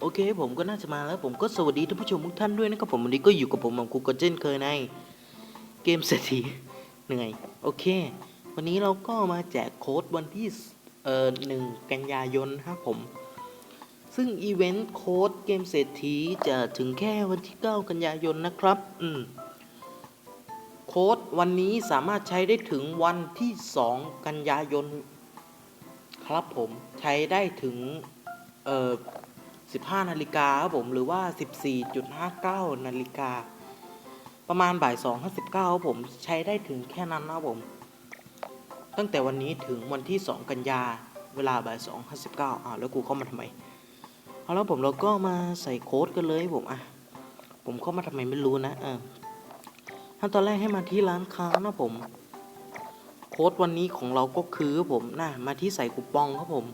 โอเคผมก็น่าจะมาแล้วผมก็สวัสดีท่านผู้ชมทุกท่านด้วยนะครับผมวันนี้ก็อยู่กับผมมังคุกกเจนเคยในเกมเศรษฐีเหนื่อยโอเค วันนี้เราก็มาแจกโค้ดวันที่เอ่อหนึ่งกันยายนครับผม ซึ่งอีเวนต์โค้ดเกมเศรษฐีจะถึงแค่วันที่ 9 กันยายนนะครับอืมโค้ดวันนี้สามารถใช้ได้ถึงวันที่ 2 กันยายน ครับผมใช้ได้ถึงเอ่อ 15 นาฬิกาครับผมหรือว่า 14.59 นาฬิกา ประมาณบ่าย2 59ครับผมใช้ได้ถึงแค่นั้นนะครับผม ตั้งแต่วันนี้ถึงวันที่ 2 กันยาเวลาบ่าย2 59อ่าแล้วกูเข้ามาทำไมเอาแล้วผมเราก็มาใส่โค้ดกันเลยผมอะผมเข้ามาทำไมไม่รู้นะเออขั้นตอนแรกให้มาที่ร้านค้านะผม โค้ดวันนี้ของเราก็คือผมนะมาที่ใส่คูปองครับผม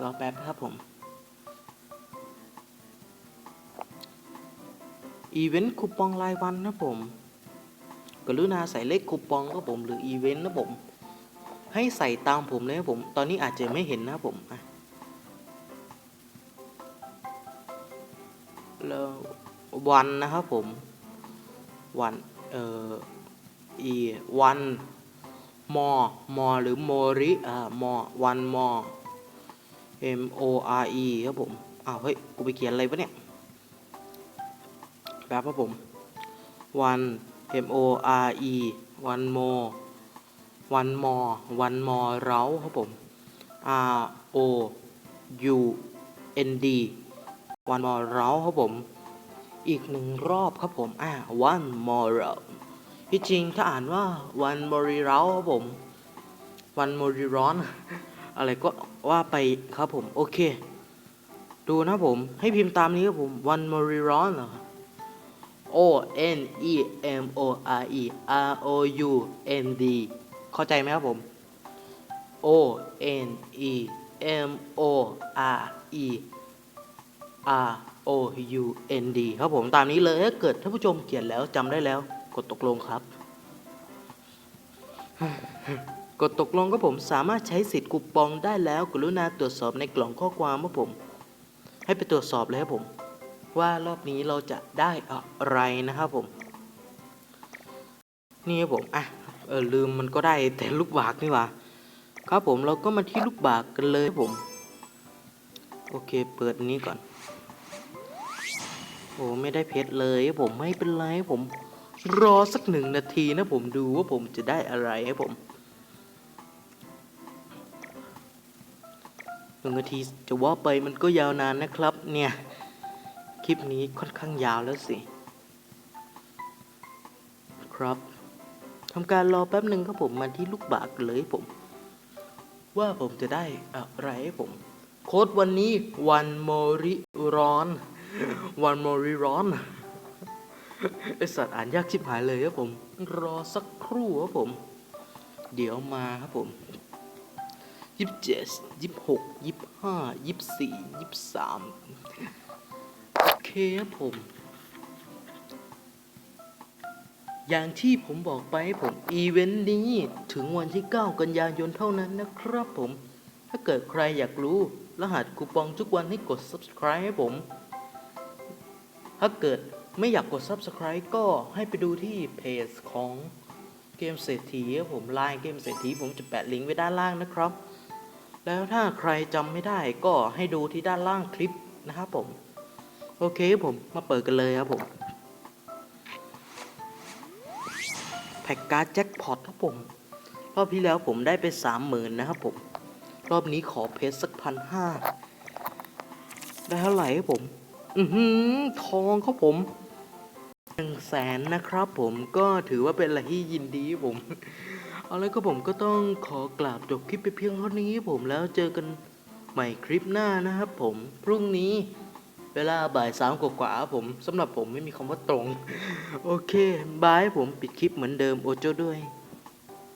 รอแป๊บนะครับผม อีเวนต์คูปองรายวันนะผม กรุณาใส่เลขคูปองครับผมหรืออีเวนต์นะผม ให้ใส่ตามผมเลยครับผม ตอนนี้อาจจะไม่เห็นนะครับผมอะแล้ววันนะครับผม วัน เอ่อ อีวันมอ มอ หรือโมริ อ่า มอ วันมอ M O R E ครับผมอ้าวเฮ้ย กูไปเขียนอะไรวะเนี่ยแบบครับผม one M O R E one more one more one more เราครับผม R O U N D one more เราครับผม อีกหนึ่งรอบครับผมอ่า one more เราที่จริงถ้าอ่านว่า one more เราครับผม one more ร้อน อะไรก็ว่าไปครับผม โอเค ดูนะผม ให้พิมพ์ตามนี้ครับผม one more ร้อนเหรอ O N E M O R E R O U N D เข้าใจไหมครับผม O N E M O R E R O U N D ครับผมตามนี้เลยถ้าเกิดท่านผู้ชมเขียนแล้วจำได้แล้วกดตกลงครับ ดตกลงครับผมสามารถใช้สิทธิ์คูปองได้แล้ว กรุณาตรวจสอบในกล่องข้อความครับผม ให้ไปตรวจสอบเลยครับผม ว่ารอบนี้เราจะได้อะไรนะครับผม นี่ครับผมอะเออลืมมันก็ได้แต่ลูกบากนี่หว่าครับผมเราก็มาที่ลูกบากกันเลยครับผม โอเคเปิดนนี้ก่อนโอ้ไม่ได้เพชรเลยครับผมไม่เป็นไรครับผม รอสักหนึ่งนาทีนะผมดูว่าผมจะได้อะไรครับผม หนึ่งนาทีจะว่าไปมันก็ยาวนานนะครับ เนี่ย คลิปนี้ค่อนข้างยาวแล้วสิ ครับทำการรอแป๊บหนึ่งครับผมมาที่ลูกบากเลยผม ว่าผมจะได้อะไรให้ผม โค้ดวันนี้วันโมริร้อน วันโมริร้อนไอสัตว์อ่านยากชิบหายเลยครับผม รอสักครู่ครับผม เดี๋ยวมาครับผม ยี่สิบเจ็ดยี่สิบหกยี่สิบห้ายี่สิบสี่ยี่สิบสามโอเคครับผม อย่างที่ผมบอกไปผม อีเวนต์นี้ถึงวันที่ 9 กันยายนเท่านั้นนะครับผม ถ้าเกิดใครอยากรู้รหัสคูปองทุกวันให้กด subscribe ให้ผม ถ้าเกิดไม่อยากกด subscribe ก็ให้ไปดูที่เพจของเกมเศรษฐีครับผมไลน์เกมเศรษฐีผมจะแปะลิงก์ไว้ด้านล่างนะครับ แล้วถ้าใครจำไม่ได้ก็ให้ดูที่ด้านล่างคลิปนะครับผม โอเคผมมาเปิดกันเลยครับผม แพ็กการ์ดแจ็คพอตครับผม รอบที่แล้วผมได้ไปสามหมื่นนะครับผม รอบนี้ขอเพชรสักพันห้าได้เท่าไหร่ครับผม อือหือทองครับผมหนึ่งแสนนะครับผมก็ถือว่าเป็นอะไรที่ยินดีครับผม เอาละก็ผมก็ต้องขอกราบจบคลิปไปเพียงเท่านี้ผมแล้วเจอกันใหม่คลิปหน้านะครับผมพรุ่งนี้เวลาบ่ายสามกว่าๆผมสำหรับผมไม่มีคำว่าตรง โอเคบายผมปิดคลิปเหมือนเดิมโอโจด้วย